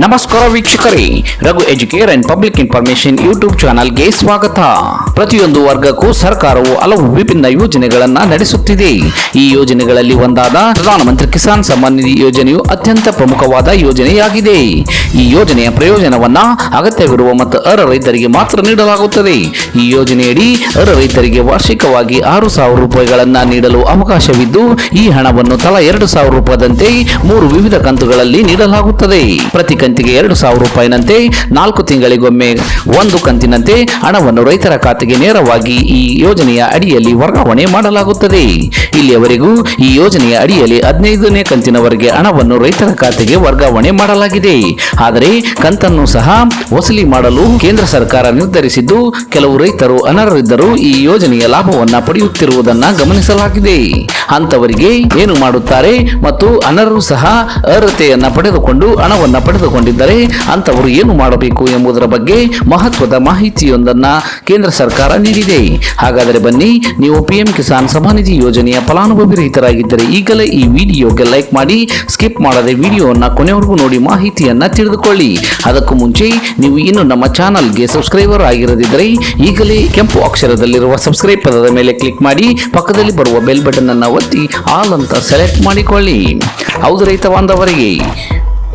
ನಮಸ್ಕಾರ ವೀಕ್ಷಕರೇ Raghu Educare and public information YouTube ಚಾನಲ್ಗೆ ಸ್ವಾಗತ. ಪ್ರತಿಯೊಂದು ವರ್ಗಕ್ಕೂ ಸರ್ಕಾರವು ಹಲವು ವಿಭಿನ್ನ ಯೋಜನೆಗಳನ್ನ ನಡೆಸುತ್ತಿದೆ. ಈ ಯೋಜನೆಗಳಲ್ಲಿ ಒಂದಾದ ಪ್ರಧಾನಮಂತ್ರಿ ಕಿಸಾನ್ ಸಮ್ಮಾನ್ ನಿಧಿ ಯೋಜನೆಯು ಅತ್ಯಂತ ಪ್ರಮುಖವಾದ ಯೋಜನೆಯಾಗಿದೆ. ಈ ಯೋಜನೆಯ ಪ್ರಯೋಜನವನ್ನ ಅಗತ್ಯವಿರುವ ಮತ್ತು ಅರ್ಹ ರೈತರಿಗೆ ಮಾತ್ರ ನೀಡಲಾಗುತ್ತದೆ. ಈ ಯೋಜನೆಯಡಿ ಅರ್ಹ ರೈತರಿಗೆ ವಾರ್ಷಿಕವಾಗಿ ಆರು ಸಾವಿರ ರೂಪಾಯಿಗಳನ್ನ ನೀಡಲು ಅವಕಾಶವಿದ್ದು, ಈ ಹಣವನ್ನು ತಲಾ ಎರಡು ಸಾವಿರ ರೂಪಾಯಿದಂತೆ ಮೂರು ವಿವಿಧ ಕಂತುಗಳಲ್ಲಿ ನೀಡಲಾಗುತ್ತದೆ. ಪ್ರತಿ ಕಂತಿಗೆ ಎರಡು ಸಾವಿರ ರೂಪಾಯಿನಂತೆ ನಾಲ್ಕು ತಿಂಗಳಿಗೊಮ್ಮೆ ಒಂದು ಕಂತಿನಂತೆ ಹಣವನ್ನು ರೈತರ ಖಾತೆಗೆ ನೇರವಾಗಿ ಈ ಯೋಜನೆಯ ಅಡಿಯಲ್ಲಿ ವರ್ಗಾವಣೆ ಮಾಡಲಾಗುತ್ತದೆ. ಇಲ್ಲಿಯವರೆಗೂ ಈ ಯೋಜನೆಯ ಅಡಿಯಲ್ಲಿ ಹದಿನೈದನೇ ಕಂತಿನವರೆಗೆ ಹಣವನ್ನು ರೈತರ ಖಾತೆಗೆ ವರ್ಗಾವಣೆ ಮಾಡಲಾಗಿದೆ. ಆದರೆ ಕಂತನ್ನು ಸಹ ವಸೂಲಿ ಮಾಡಲು ಕೇಂದ್ರ ಸರ್ಕಾರ ನಿರ್ಧರಿಸಿದ್ದು, ಕೆಲವು ರೈತರು ಅನರ್ಹರಿದ್ದರೂ ಈ ಯೋಜನೆಯ ಲಾಭವನ್ನು ಪಡೆಯುತ್ತಿರುವುದನ್ನು ಗಮನಿಸಲಾಗಿದೆ. ಅಂತವರಿಗೆ ಏನು ಮಾಡುತ್ತಾರೆ ಮತ್ತು ಅನರ್ಹರು ಸಹ ಅರ್ಹತೆಯನ್ನು ಪಡೆದುಕೊಂಡು ಹಣವನ್ನು ಪಡೆದುಕೊಂಡಿದ್ದರೆ ಅಂತವರು ಏನು ಮಾಡಬೇಕು ಎಂಬುದರ ಬಗ್ಗೆ ಮಹತ್ವದ ಮಾಹಿತಿಯೊಂದನ್ನು ಕೇಂದ್ರ ಸರ್ಕಾರ ನೀಡಿದೆ. ಹಾಗಾದರೆ ಬನ್ನಿ, ನೀವು ಪಿಎಂ ಕಿಸಾನ್ ಸಮಾನಿಧಿ ಯೋಜನೆಯ ಫಲಾನುಭವಿ ರಹಿತರಾಗಿದ್ದರೆ ಈಗಲೇ ಈ ವಿಡಿಯೋಗೆ ಲೈಕ್ ಮಾಡಿ, ಸ್ಕಿಪ್ ಮಾಡದೆ ವಿಡಿಯೋವನ್ನು ಕೊನೆವರೆಗೂ ನೋಡಿ ಮಾಹಿತಿಯನ್ನು ತಿಳಿದುಕೊಳ್ಳಿ. ಅದಕ್ಕೂ ಮುಂಚೆ, ನೀವು ಇನ್ನು ನಮ್ಮ ಚಾನಲ್ಗೆ ಸಬ್ಸ್ಕ್ರೈಬರ್ ಆಗಿರದಿದ್ದರೆ ಈಗಲೇ ಕೆಂಪು ಅಕ್ಷರದಲ್ಲಿರುವ ಸಬ್ಸ್ಕ್ರೈಬ್ ಪದದ ಮೇಲೆ ಕ್ಲಿಕ್ ಮಾಡಿ, ಪಕ್ಕದಲ್ಲಿ ಬರುವ ಬೆಲ್ ಬಟನ್ ಅನ್ನು ಒತ್ತಿ, ಆಲ್ ಅಂತ ಸೆಲೆಕ್ಟ್ ಮಾಡಿಕೊಳ್ಳಿ. ಹೌದು ರೈತ ಬಾಂಧವರಿಗೆ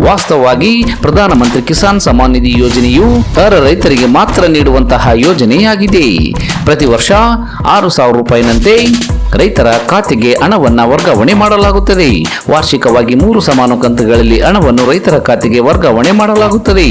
ವಾಸ್ತವವಾಗಿ ಪ್ರಧಾನಮಂತ್ರಿ ಕಿಸಾನ್ ಸಮ್ಮಾನ್ ನಿಧಿ ಯೋಜನೆಯು ಅರ್ಹ ರೈತರಿಗೆ ಮಾತ್ರ ನೀಡುವಂತಹ ಯೋಜನೆಯಾಗಿದೆ. ಪ್ರತಿ ವರ್ಷ ಆರು ಸಾವಿರ ರೂಪಾಯಿನಂತೆ ರೈತರ ಖಾತೆಗೆ ಹಣವನ್ನು ವರ್ಗಾವಣೆ ಮಾಡಲಾಗುತ್ತದೆ. ವಾರ್ಷಿಕವಾಗಿ ಮೂರು ಸಮಾನ ಕಂತುಗಳಲ್ಲಿ ಹಣವನ್ನು ರೈತರ ಖಾತೆಗೆ ವರ್ಗಾವಣೆ ಮಾಡಲಾಗುತ್ತದೆ.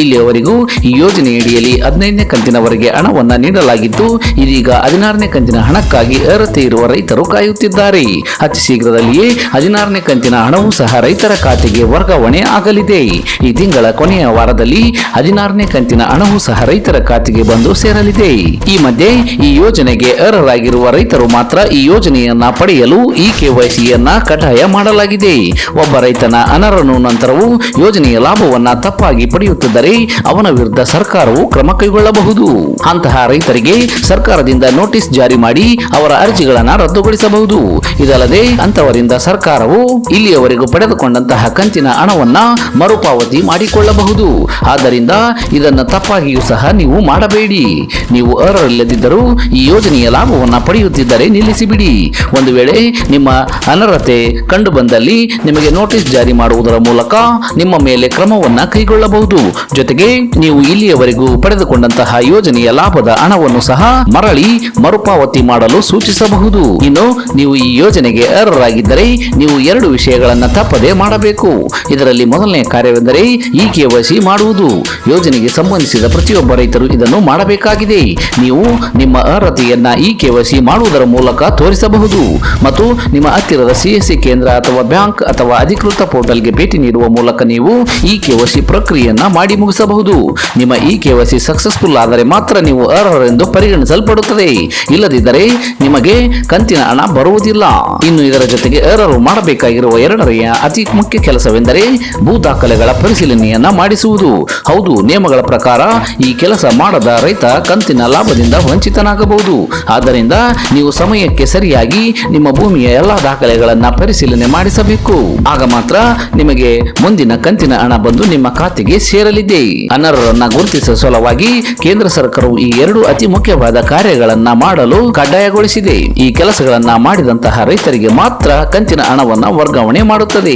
ಇಲ್ಲಿಯವರೆಗೂ ಈ ಯೋಜನೆಯಡಿಯಲ್ಲಿ ಹದಿನೈದನೇ ಕಂತಿನವರೆಗೆ ಹಣವನ್ನು ನೀಡಲಾಗಿದ್ದು, ಇದೀಗ ಹದಿನಾರನೇ ಕಂತಿನ ಹಣಕ್ಕಾಗಿ ಅರ್ಹತೆ ಇರುವ ರೈತರು ಕಾಯುತ್ತಿದ್ದಾರೆ. ಅತಿ ಶೀಘ್ರದಲ್ಲಿಯೇ ಹದಿನಾರನೇ ಕಂತಿನ ಹಣವೂ ಸಹ ರೈತರ ಖಾತೆಗೆ ವರ್ಗಾವಣೆ ಆಗಲಿದೆ. ಈ ತಿಂಗಳ ಕೊನೆಯ ವಾರದಲ್ಲಿ ಹದಿನಾರನೇ ಕಂತಿನ ಹಣವೂ ಸಹ ರೈತರ ಖಾತೆಗೆ ಬಂದು ಸೇರಲಿದೆ. ಈ ಮಧ್ಯೆ ಈ ಯೋಜನೆಗೆ ಅರ್ಹರಾಗಿರುವ ರೈತರು ಮಾತ್ರ ಈ ಯೋಜನೆಯನ್ನ ಪಡೆಯಲು ಈ ಕೆವೈಸಿಯನ್ನ ಕಡ್ಡಾಯ ಮಾಡಲಾಗಿದೆ. ಒಬ್ಬ ರೈತನ ಅನರ್ಹನು ನಂತರವೂ ಯೋಜನೆಯ ಲಾಭವನ್ನ ತಪ್ಪಾಗಿ ಪಡೆಯುತ್ತಿದ್ದರೆ ಅವನ ವಿರುದ್ಧ ಸರ್ಕಾರವು ಕ್ರಮ ಕೈಗೊಳ್ಳಬಹುದು. ಅಂತಹ ರೈತರಿಗೆ ಸರ್ಕಾರದಿಂದ ನೋಟಿಸ್ ಜಾರಿ ಮಾಡಿ ಅವರ ಅರ್ಜಿಗಳನ್ನ ರದ್ದುಗೊಳಿಸಬಹುದು. ಇದಲ್ಲದೆ ಅಂತವರಿಂದ ಸರ್ಕಾರವು ಇಲ್ಲಿಯವರೆಗೂ ಪಡೆದುಕೊಂಡಂತಹ ಕಂತಿನ ಹಣವನ್ನ ಮರುಪಾವತಿ ಮಾಡಿಕೊಳ್ಳಬಹುದು. ಆದ್ದರಿಂದ ಇದನ್ನು ತಪ್ಪಾಗಿಯೂ ಸಹ ನೀವು ಮಾಡಬೇಡಿ. ನೀವು ಅರ್ಹರಿಲ್ಲದಿದ್ದರೂ ಈ ಯೋಜನೆಯ ಲಾಭವನ್ನು ಪಡೆಯುತ್ತಿದ್ದರೆ ನಿಲ್ಲಿಸಿಬಿಡಿ ಒಂದು ವೇಳೆ ನಿಮ್ಮ ಅನರ್ಹತೆ ಕಂಡು ಬಂದಲ್ಲಿ ನಿಮಗೆ ನೋಟಿಸ್ ಜಾರಿ ಮಾಡುವುದರ ಮೂಲಕ ನಿಮ್ಮ ಮೇಲೆ ಕ್ರಮವನ್ನು ಕೈಗೊಳ್ಳಬಹುದು. ಜೊತೆಗೆ ನೀವು ಇಲ್ಲಿಯವರೆಗೂ ಪಡೆದುಕೊಂಡಂತಹ ಯೋಜನೆಯ ಲಾಭದ ಹಣವನ್ನು ಸಹ ಮರಳಿ ಮರುಪಾವತಿ ಮಾಡಲು ಸೂಚಿಸಬಹುದು. ಇನ್ನು ನೀವು ಈ ಯೋಜನೆಗೆ ಅರ್ಹರಾಗಿದ್ದರೆ ನೀವು ಎರಡು ವಿಷಯಗಳನ್ನು ತಪ್ಪದೆ ಮಾಡಬೇಕು. ಇದರಲ್ಲಿ ಮೊದಲನೇ ಕಾರ್ಯವೆಂದರೆ ಈ ಕೆವೈಸಿ ಮಾಡುವುದು. ಯೋಜನೆಗೆ ಸಂಬಂಧಿಸಿದ ಪ್ರತಿಯೊಬ್ಬ ರೈತರು ಇದನ್ನು ಮಾಡಬೇಕಾಗಿದೆ. ನೀವು ನಿಮ್ಮ ಅರ್ಹತೆಯನ್ನ ಈ ಕೆವೈಸಿ ಮಾಡುವುದರ ಮೂಲಕ ತೋರಿಸಬಹುದು ಮತ್ತು ನಿಮ್ಮ ಹತ್ತಿರದ ಸಿಎಸ್ಸಿ ಕೇಂದ್ರ ಅಥವಾ ಬ್ಯಾಂಕ್ ಅಥವಾ ಅಧಿಕೃತ ಪೋರ್ಟಲ್ಗೆ ಭೇಟಿ ನೀಡುವ ಮೂಲಕ ನೀವು ಈ ಕೆವಸಿ ಪ್ರಕ್ರಿಯೆಯನ್ನು ಮಾಡಿ ಮುಗಿಸಬಹುದು. ನಿಮ್ಮ ಈ ಕೆವಸಿ ಸಕ್ಸಸ್ಫುಲ್ ಆದರೆ ಮಾತ್ರ ನೀವು ಅರ್ಹರೆಂದು ಪರಿಗಣಿಸಲ್ಪಡುತ್ತದೆ. ಇಲ್ಲದಿದ್ದರೆ ನಿಮಗೆ ಕಂತಿನ ಹಣ ಬರುವುದಿಲ್ಲ. ಇನ್ನು ಇದರ ಜೊತೆಗೆ ಅರ್ಹರು ಮಾಡಬೇಕಾಗಿರುವ ಎರಡನೆಯ ಅತಿ ಮುಖ್ಯ ಕೆಲಸವೆಂದರೆ ಭೂ ದಾಖಲೆಗಳ ಪರಿಶೀಲನೆಯನ್ನ ಮಾಡಿಸುವುದು. ಹೌದು, ನಿಯಮಗಳ ಪ್ರಕಾರ ಈ ಕೆಲಸ ಮಾಡದ ರೈತ ಕಂತಿನ ಲಾಭದಿಂದ ವಂಚಿತನಾಗಬಹುದು. ಆದ್ದರಿಂದ ನೀವು ಸಮಯಕ್ಕೆ ಸರಿಯಾಗಿ ನಿಮ್ಮ ಭೂಮಿಯ ಎಲ್ಲಾ ದಾಖಲೆಗಳನ್ನ ಪರಿಶೀಲನೆ ಮಾಡಿಸಬೇಕು. ಆಗ ಮಾತ್ರ ನಿಮಗೆ ಮುಂದಿನ ಕಂತಿನ ಹಣ ಬಂದು ನಿಮ್ಮ ಖಾತೆಗೆ ಸೇರಲಿದೆ. ಅನರ್ಹರನ್ನ ಗುರುತಿಸುವ ಸಲುವಾಗಿ ಕೇಂದ್ರ ಸರ್ಕಾರವು ಈ ಎರಡು ಅತಿ ಮುಖ್ಯವಾದ ಕಾರ್ಯಗಳನ್ನ ಮಾಡಲು ಕಡ್ಡಾಯಗೊಳಿಸಿದೆ. ಈ ಕೆಲಸಗಳನ್ನ ಮಾಡಿದಂತಹ ರೈತರಿಗೆ ಮಾತ್ರ ಕಂತಿನ ಹಣವನ್ನ ವರ್ಗಾವಣೆ ಮಾಡುತ್ತದೆ.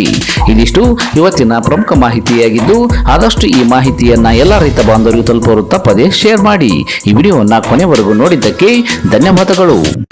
ಇದಿಷ್ಟು ಇವತ್ತಿನ ಪ್ರಮುಖ ಮಾಹಿತಿಯಾಗಿದ್ದು, ಆದಷ್ಟು ಈ ಮಾಹಿತಿಯನ್ನ ಎಲ್ಲ ರೈತ ಬಾಂಧವರು ತಲುಪಲು ತಪ್ಪದೆ ಶೇರ್ ಮಾಡಿ. ಈ ವಿಡಿಯೋವನ್ನ ಕೊನೆವರೆಗೂ ನೋಡಿದ್ದಕ್ಕೆ ಧನ್ಯವಾದಗಳು.